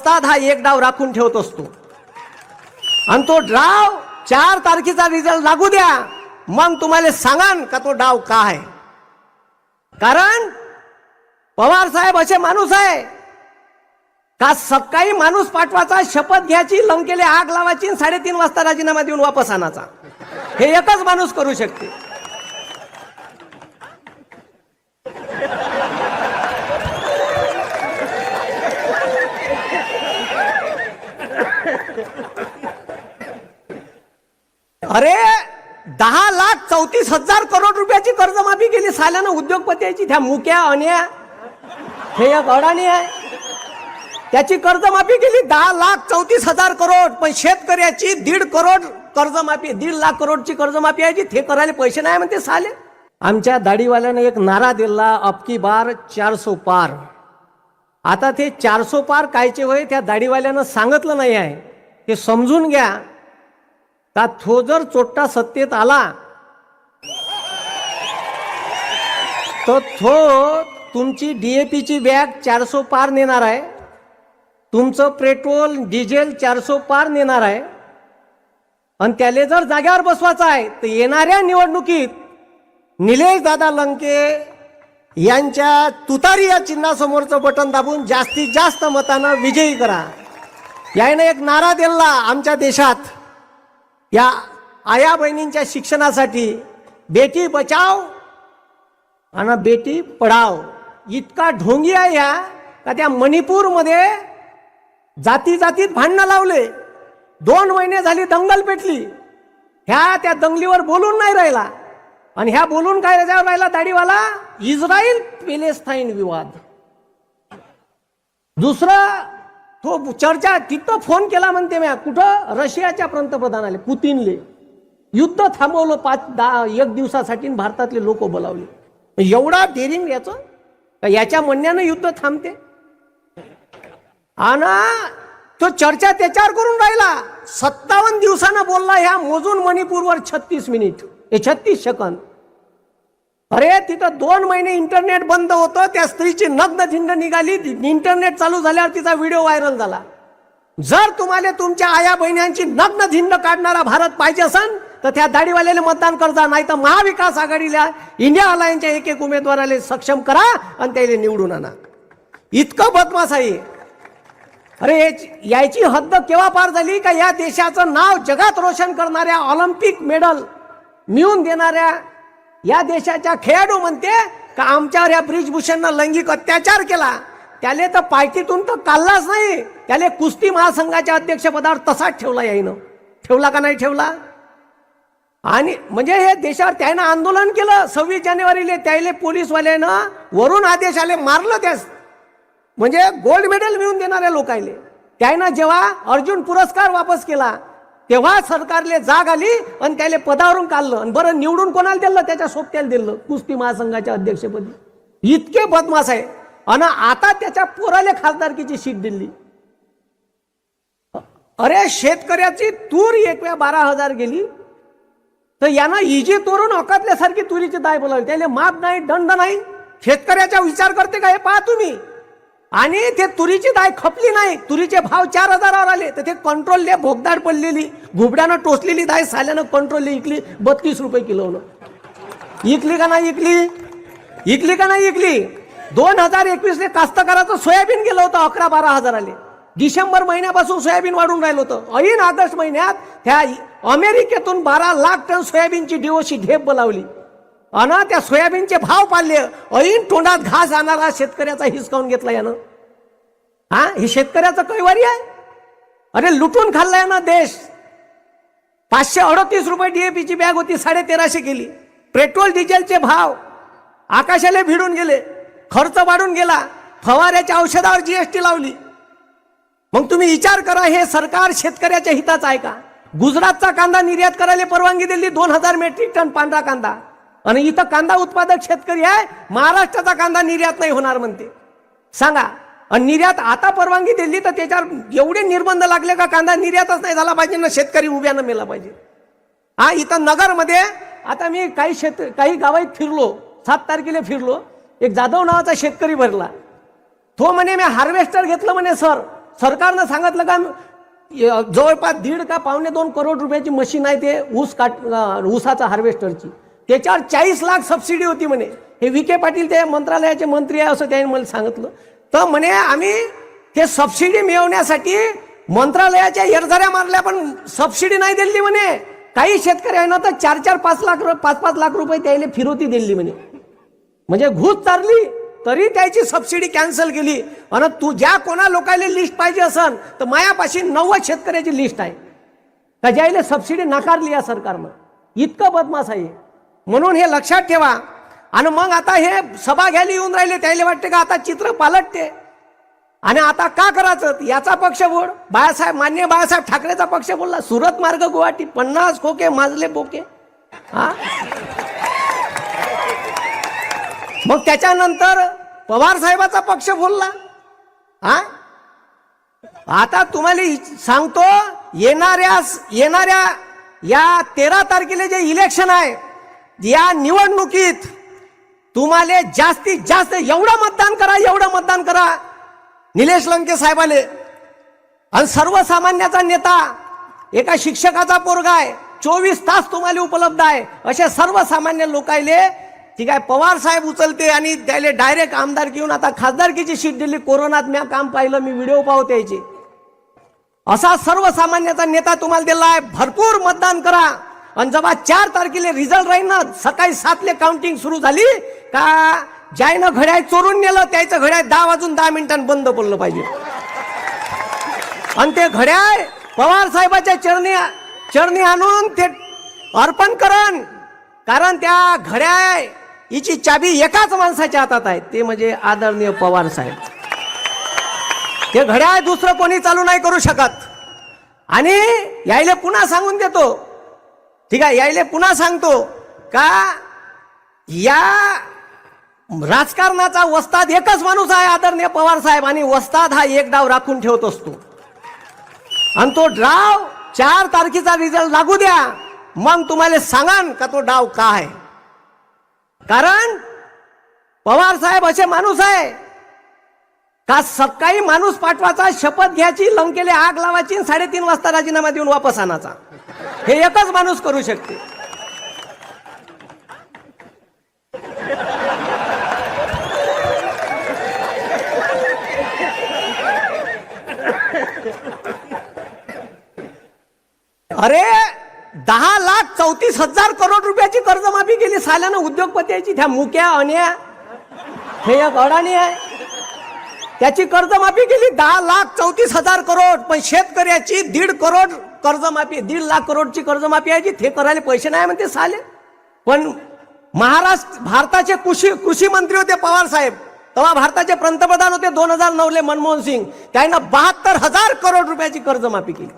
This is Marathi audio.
असतात हा एक डाव राखून ठेवत असतो. आणि तो डाव चार तारखेचा रिझल्ट लागू द्या. मग तुम्हाला सांगान का तो डाव का आहे. कारण पवार साहेब असे माणूस आहे. का सकाळी माणूस पाठवायचा शपथ घ्यायची लंकेले आग लावायची साडेतीन वाजता राजीनामा देऊन वापस आणायचा. हे एकच माणूस करू शकते. अरे दहा लाख चौतीस हजार करोड रुपयाची कर्जमाफी केली. साल्यानं उद्योगपतीची त्या मुक्या अन्या हे एक अडाणी आहे. त्याची कर्जमाफी केली. दहा लाख चौतीस हजार करोड. पण शेतकऱ्याची दीड करोड कर्जमाफी दीड लाख करोडची कर्जमाफी आहे जी ते करायला पैसे नाही म्हणते साले. आमच्या दाढीवाल्यानं एक नारा दिला. अबकी बार चारसो पार. आता ते चारसो पार कायचे होय त्या दाढीवाल्यानं सांगितलं नाही आहे. हे समजून घ्या. का तो जर चोट्टा सत्तेत आला तर थो तुमची डीएपीची बॅग चारसो पार नेणार आहे. तुमचं पेट्रोल डिझेल चारसो पार नेणार आहे. आणि त्याला जर जाग्यावर बसवायचं आहे तर येणाऱ्या निवडणुकीत निलेश दादा लंके यांच्या तुतारी या चिन्हासमोरचं बटन दाबून जास्तीत जास्त मतानं विजयी करा. यायनं एक नारा दिला आमच्या देशात. या आया बहिणींच्या शिक्षणासाठी बेटी बचाव आणि बेटी पढाव. इतका ढोंगी आहे ह्या का त्या मणिपूरमध्ये जाती जातीत भांडणं लावले. दोन महिने झाली दंगल पेटली. ह्या त्या दंगलीवर बोलून नाही राहिला. आणि ह्या बोलून काय रजावर राहिला दाढीवाला? इस्रायल पेलेस्थाईन विवाद. दुसरा तो चर्चा तिथं फोन केला म्हणते म्या. कुठं? रशियाच्या पंतप्रधानाले पुतीनले. युद्ध थांबवलं पाच दहा एक दिवसासाठी भारतातले लोक बोलावले. एवढा डेरिंग याचं? याच्या म्हणण्यानं युद्ध थांबते? आणि तो चर्चा त्याच्यावर करून राहिला. सत्तावन्न दिवसानं बोलला ह्या मोजून मणिपूरवर छत्तीस मिनिट. हे छत्तीस सेकंद. अरे तिथं दोन महिने इंटरनेट बंद होतं त्या स्त्रीची नग्न झिंड निघाली इंटरनेट चालू झाल्यावर तिचा व्हिडिओ व्हायरल झाला. जर तुम्हाला तुमच्या आया बहिण्यांची नग्न झिंड काढणारा भारत पाहिजे असेल तर त्या दाढीवाल्याला मतदान करता नाही तर महाविकास आघाडीला इंडिया अलायन्सच्या एक एक उमेदवाराला सक्षम करा आणि त्याला निवडून आणा. इतकं बदमाश आहे. अरे याची- हद्द केव्हा पार झाली? का या देशाचं नाव जगात रोशन करणाऱ्या ऑलिम्पिक मेडल मिळून देणाऱ्या या देशाच्या खेळाडू म्हणते का आमच्यावर या ब्रिजभूषणनं लैंगिक अत्याचार केला. त्याले तर पार्टीतून तर काढलाच नाही. त्याले कुस्ती महासंघाच्या अध्यक्षपदावर तसाच ठेवला याईनं. ठेवला का नाही ठेवला? आणि म्हणजे हे देशावर त्यानं आंदोलन केलं. सव्वीस जानेवारीले त्याले पोलीसवाल्यानं वरून आदेश आले मारलं त्यास. म्हणजे गोल्ड मेडल मिळवून देणाऱ्या लोकायले त्यानं जेव्हा अर्जुन पुरस्कार वापस केला तेव्हा सरकारले जाग आली आणि त्याला पदावरून काढलं. आणि बरं निवडून कोणाला दिलं? त्याच्या सोबत्याला दिलं. कुस्ती महासंघाच्या अध्यक्षपदी. इतके बदमाश आहे. आणि आता त्याच्या पोराले खासदारकीची शीट दिली. अरे शेतकऱ्याची तूर एक वेळा बारा हजार गेली. तर यानं इजी तोरून अकातल्यासारखी तुरीची दाय बोलावली त्याला माप नाही दंड नाही. शेतकऱ्याचा विचार करते का? हे पहा तुम्ही. आणि ते तुरीची दाय खपली नाही. तुरीचे भाव चार हजारावर आले. तर ते कंट्रोलले भोगदाड पडलेली. घुबड्यानं टोचलेली दाय साल्यानं कंट्रोलले इकली. बत्तीस रुपये किलोनं इकली का नाही इकली? इकली का नाही इकली? दोन हजार एकवीसले कास्तकाराचं सोयाबीन गेलं होतं अकरा बारा हजार आले. डिसेंबर महिन्यापासून सोयाबीन वाढून राहिलं होतं. ऐन ऑगस्ट महिन्यात त्या अमेरिकेतून बारा लाख टन सोयाबीनची डिओशी ढेप बोलावली. अन त्या सोयाबीनचे भाव पाडले. ऐन तोंडात घास आणणारा शेतकऱ्याचा हिसकावून घेतला यानं. हा? हे शेतकऱ्याचं कैवारी आहे? अरे लुटून खाल्ला ना देश. पाचशे अडतीस रुपये डीएपीची बॅग होती साडे तेराशे केली. पेट्रोल डिझेलचे भाव. आकाशाला भिडून गेले. खर्च वाढून गेला. फवाऱ्याच्या औषधावर जीएसटी लावली. मग तुम्ही विचार करा हे सरकार शेतकऱ्याच्या हिताचं आहे का? गुजरातचा कांदा निर्यात करायला परवानगी दिली दोन हजार मेट्रिक टन पांढरा कांदा. आणि इथं कांदा उत्पादक शेतकरी आहे महाराष्ट्राचा कांदा निर्यात नाही होणार म्हणते. सांगा आणि निर्यात आता परवानगी दिली तर त्याच्यावर एवढे निर्बंध लागले का कांदा निर्यातच नाही झाला पाहिजे ना शेतकरी उभ्यानं मेला पाहिजे. हा इथं नगरमध्ये आता मी काही शेत काही गावात फिरलो सात तारखेला फिरलो एक जाधव नावाचा शेतकरी भरला. तो म्हणे मी हार्वेस्टर घेतलं म्हणे सर. सरकारनं सांगितलं का य- जवळपास दीड का पावणे दोन करोड रुपयाची मशीन आहे ते ऊस काट ऊसाचा हार्वेस्टरची. त्याच्यावर चाळीस लाख सबसिडी होती म्हणे. हे विखे पाटील त्या मंत्रालयाचे मंत्री आहे असं त्यांनी मला सांगितलं. तर म्हणे आम्ही ते सबसिडी मिळवण्यासाठी मंत्रालयाच्या एरझऱ्या मारल्या पण सबसिडी नाही दिली म्हणे. काही शेतकऱ्यांना तर चार चार पाच लाख पाच पाच लाख रुपये त्याला फिरवती दिली म्हणे. म्हणजे घूस चालली तरी त्याची सबसिडी कॅन्सल केली. आणि तू ज्या कोणा लोकायला लिस्ट पाहिजे असन तर मायापाशी नव्वद शेतकऱ्याची लिस्ट आहे. का ज्याला सबसिडी नाकारली या सरकारनं? इतकं बदमाश आहे. म्हणून हे लक्षात ठेवा. आणि मग आता हे सभा घ्यायला येऊन राहिले त्याला वाटते का आता चित्र पालटते. आणि आता का करायचं? याचा पक्ष बोल बाळासाहेब मान्य बाळासाहेब ठाकरेचा पक्ष बोलला सुरत मार्ग गुवाहाटी पन्नास खोके माजले बोके. हा? मग त्याच्यानंतर पवार साहेबाचा पक्ष बोलला हा? आता तुम्हाला सांगतो येणाऱ्या येणाऱ्या या तेरा तारखेला जे इलेक्शन आहे या निवडणुकीत तुम्हाला जास्तीत जास्त एवढं मतदान करा एवढं मतदान करा. निलेश लंके साहेबाले. आणि सर्वसामान्याचा नेता एका शिक्षकाचा पोरगा आहे. चोवीस तास तुम्हाला उपलब्ध आहे. असे सर्वसामान्य लोकायले ठीक आहे पवार साहेब उचलते आणि त्याला डायरेक्ट आमदार घेऊन आता खासदारकीची शीट दिली. कोरोनात मी काम पाहिलं मी व्हिडिओ पाहतो यायची असा सर्वसामान्याचा नेता तुम्हाला दिला आहे. भरपूर मतदान करा. आणि जेव्हा चार तारखेला रिझल्ट राहील ना सकाळी सातले काउंटिंग सुरू झाली का ज्यानं घड्याळ चोरून नेलं त्याचं घड्याळ दहा वाजून दहा मिनिटांनी बंद पडलं पाहिजे. आणि ते घड्याळ पवार साहेबाच्या चरणी चरणी आणून ते अर्पण करण कारण त्या घड्याळ हिची चाबी एकाच माणसाच्या हातात आहे ते म्हणजे आदरणीय पवार साहेब. ते घड्याळ दुसरं कोणी चालू नाही करू शकत. आणि यायला पुन्हा सांगून देतो ठीक आहे यायले पुन्हा सांगतो का या राजकारणाचा वस्ताद एकच माणूस आहे आदरणीय पवार साहेब आणि वस्ताद हा एक डाव राखून ठेवत असतो. आणि तो डाव चार तारखेचा रिझल्ट लागू द्या मग तुम्हाला सांगान का तो डाव का आहे. कारण पवार साहेब असे माणूस आहे का सकाळी माणूस पाठवायचा शपथ घ्यायची लंकेले आग लावायची आणि साडेतीन वाजता राजीनामा देऊन वापस आणायचा. हे एकच माणूस करू शकते. अरे दहा लाख चौतीस हजार करोड रुपयाची कर्जमाफी केली. साल्यानं उद्योगपतीची त्या मुक्या अन्या. हे एक अडाणी आहे. त्याची कर्जमाफी केली दहा लाख चौतीस हजार करोड. पण शेतकऱ्याची दीड करोड कर्जमाफी दीड लाख करोडची कर्जमाफी आहे जी. ते करायला पैसे नाही म्हणते साले. पण महाराष्ट्र भारताचे कृषी कृषी मंत्री होते पवार साहेब. तेव्हा भारताचे पंतप्रधान होते दोन हजार नऊले मनमोहन सिंग. त्यांना बहात्तर हजार करोड रुपयाची कर्जमाफी केली.